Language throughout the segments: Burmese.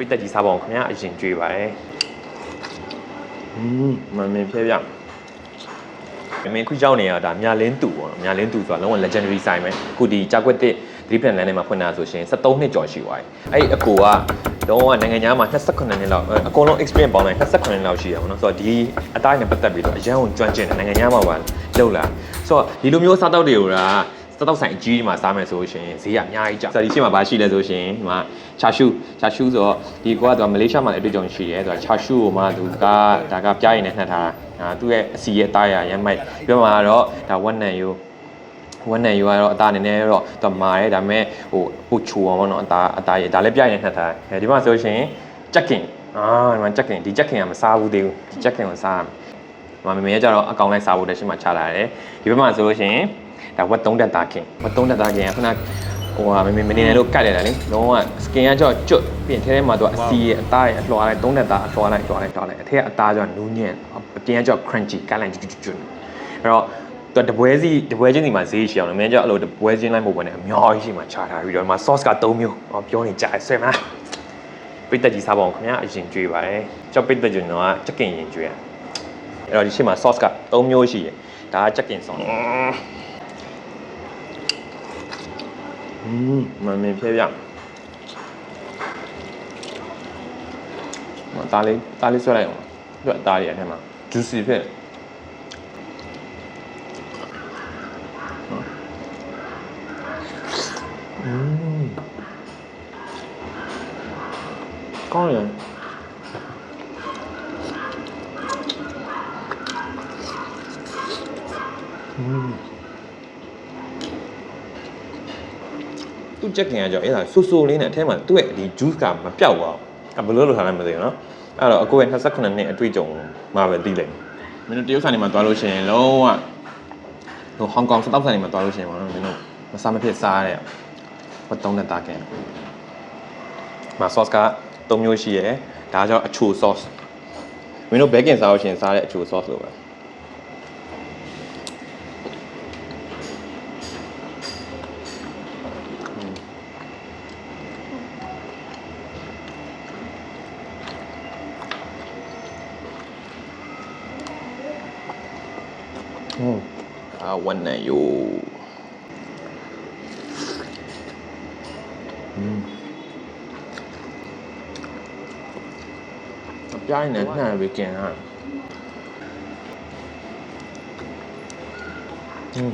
ပိတ်သက်ကြီးစားပါအောင်ခင်ဗျာအရင်ကြွေးပါတယ်อืมမမင်းဖျဲပြမင်းခုကြောက်နေရတာမြလင်းတူပေါ့နော်မြလင်းတူဆိုတာလုံးဝ legendary ဆိုင်ပဲအခုဒီကြာကွက်တစ်သတိပြန်လမ်းထဲမှာဖွင့်တာဆိုရှင်73နှစ်ကျော်ရှိသွားပြီအဲ့ဒီအကိုကလုံးဝနိုင်ငံသားမှာ28နှစ်လောက်အကုန်လုံး experience ပေါင်းလိုက်28နှစ်လောက်ရှိရပါတော့ဆိုတော့ဒီအတိုင်းနဲ့ပတ်သက်ပြီးတော့အရန်ကိုကျွမ်းကျင်တယ်နိုင်ငံသားမှာပါလောက်လာဆိုတော့ဒီလိုမျိုးစားတောက်တွေက စတောက်ဆိုင်အကြီးမှာစားမယ်ဆိုလို့ရှိရင်ဈေးကအများကြီးကျဆရာဒီရှင်းမှာဘာရှိလဲဆိုရှင်ဒီမှာချာရှူချာရှူဆိုတော့ဒီကွာကမလေးရှားမှာလည်းအတွေ့အကြုံရှိတယ်ဆိုတော့ချာရှူကိုမှသူကဒါကပြားရည်နဲ့နှက်ထားတာသူ့ရဲ့အစီရဲ့အသားရရမ်းမိုက်ပြောမှာတော့ဒါဝက်နံယိုဝက်နံယူကတော့အသားနည်းနည်းတော့တော့မာတယ်ဒါပေမဲ့ဟိုဟိုချူအောင်ပေါ့နော်အသားအသားရဒါလည်းပြရည်နဲ့နှက်ထားတယ်ဒီမှာဆိုရှင်ကြက်ကင်အာဒီမှာကြက်ကင်ဒီကြက်ကင်ကမစားဘူးသေးဘူးကြက်ကင်ကိုစားမမမေကကြတော့အကောင်လိုက်စားဖို့တရှိမှချလာတယ်ဒီဘက်မှာဆိုလို့ရှိရင် ဒါဝက်သုံးတက်သားခင်ဝက်သုံးတက်သားခင်ကခဏဟိုဟာမမေမနေနဲ့လို့ကတ်လိုက်တာလေလုံးဝ skin ကကြော့ကျွတ်ပြင်ထဲထဲမှာတော့အစီရဲ့အသားရဲ့အလှော်လိုက်သုံးတက်သားအလှော်လိုက်လှော်လိုက်လှော်လိုက်အထက်ကအသားကြော့နူးညံ့အပြင်ကကြော့ crunchy ကတ်လိုက်ကျွတ်ကျွတ်အဲ့တော့သူတပွဲစီတပွဲချင်းစီမှာဈေးရှိအောင်လည်းမင်းကြောက်အဲ့လိုတပွဲချင်းလိုက်မဟုတ်ဘဲနဲ့အများကြီးရှိမှခြာထားပြီးတော့ဒီမှာ sauce က3မျိုးဟောပြောနေကြတယ်ဆွဲမလားပိတ်သက်ကြီးစားပါအောင်ခင်ဗျာအရင်ကြွေးပါတယ်ကြောက်ပိတ်သက်ကျွန်တော်ကချက်ကင်ရင်ကြွေးရအဲ့တော့ဒီရှိမှာ sauce က3မျိုးရှိတယ်ဒါကချက်ကင် sauce อืมมันมีเพียบอย่าง我大力大力出来用，对，大力的嘛，就是一片。嗯，高粱。嗯。 သူ့ကြက်ခင်ကကြောင့်အဲ့ဒါဆူဆူလေးနဲ့အထဲမှာသူ့ရဲ့ဒီ juice ကမပြောက်သွားဘူးဘယ်လိုလုပ်ထားလဲမသိဘူးနော်အဲ့တော့အကိုရဲ့28နှစ်အတွေ့အကြုံမှာပဲသိလိုက်မင်းတို့တရုတ်ဆိုင်တွေမှာသွားလို့ရှိရင်လုံးဝဟိုဟောင်ကောင်စတောက်ဆိုင်တွေမှာသွားလို့ရှိရင်ပေါ့နော်မင်းတို့မစားမဖြစ်စားတဲ့ဘတ်တုံးနဲ့တားခင်မှာ sauce က၃မျိုးရှိရယ်ဒါကြောင့်အချို sauce မင်းတို့ baking စားလို့ရှိရင်စားတဲ့အချို sauce လို့ပဲ Mm. I wanna you. Mm. Tập trai nến này bị kẹt hả? Mm.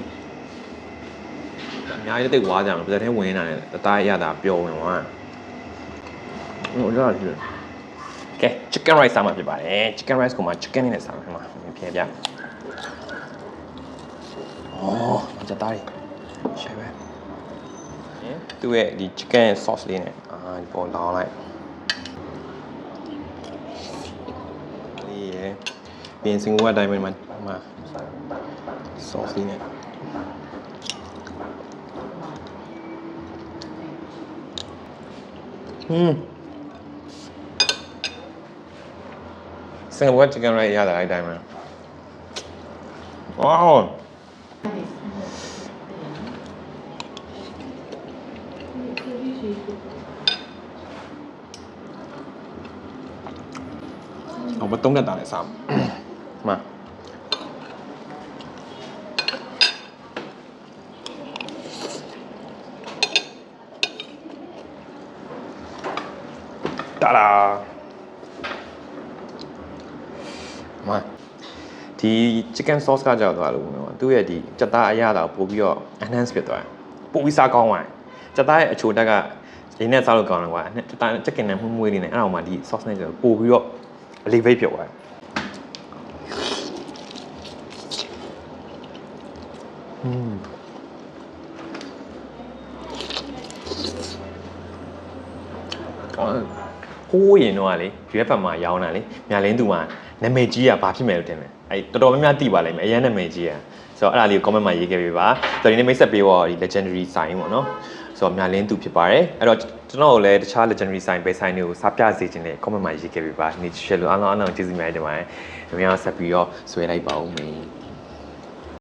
အများကြီးတိတ်ဝါကြတယ်ပြဿနာဝင်နေတာလေတသားရတာပြောနေတော့ဟိုကြားရတယ်ကဲ chicken rice စားမှာဖြစ်ပါတယ် chicken rice ကိုမှ chicken နဲ့စားမှာဖြစ်မှာပြန်ပြ အော်ကြက်သားလေးရှယ်ပဲသူ့ရဲ့ဒီ chicken sauce လေးနဲ့အာဒီပေါ်လောင်းလိုက်လေးရယ်ပြင်စင်ဝတ်တိုင်းမှာမှာ sauce လေးနဲ့ဟွန်းစင်ဝတ် chicken rice ရတာအဲ့တိုင်းမှာဝေါ အောင်မတုံးတဲ့တာနဲ့စားမှန်တာလာမဒီ chicken sauce ကကြောက်သွားလို့ဘယ်လိုသူ့ရဲ့ဒီကြက်သားအရသာပို့ပြီးတော့ enhance ဖြစ်သွားတယ်ပို့ပြီးစားကောင်းသွားတယ်ကြက်သားရဲ့အချိုတက် ရင်းနဲ့စားလို့ကောင်းတယ်ကွာကြက်သား chicken နဲ့မှုမွေးလေးနဲ့အဲ့အောင်မှဒီ sauce နဲ့ဆိုပို့ပြီးတော့ elevate ဖြစ်သွားတယ်อืมအော်ဟိုးရင်တော့ကလေ UFM မှာရောင်းတာလေမြလင်းသူမှာနာမည်ကြီးอ่ะဘာဖြစ်မယ်လို့ထင်တယ်အဲတော်တော်များများသိပါလိမ့်မယ်အရင်နာမည်ကြီးอ่ะဆိုတော့အဲ့ဒါလေးကို comment မှာရေးခဲ့ပေးပါဆိုတော့ဒီနေ့မိတ်ဆက်ပေးတော့ဒီ legendary sign ပေါ့နော် ဆိုတော့မြလင်းသူဖြစ်ပါတယ်အဲ့တော့ကျွန်တော်တို့လည်းတခြား legendary sign ပဲ sign တွေကိုစားပြစေခြင်းနဲ့ comment မှာရေးခဲ့ပေးပါနေ့ share လို့အားလုံးအားလုံးကျေးဇူးများတင်ပါတယ်။များများဆက်ပြီးတော့ဆွဲလိုက်ပါဦးမယ်။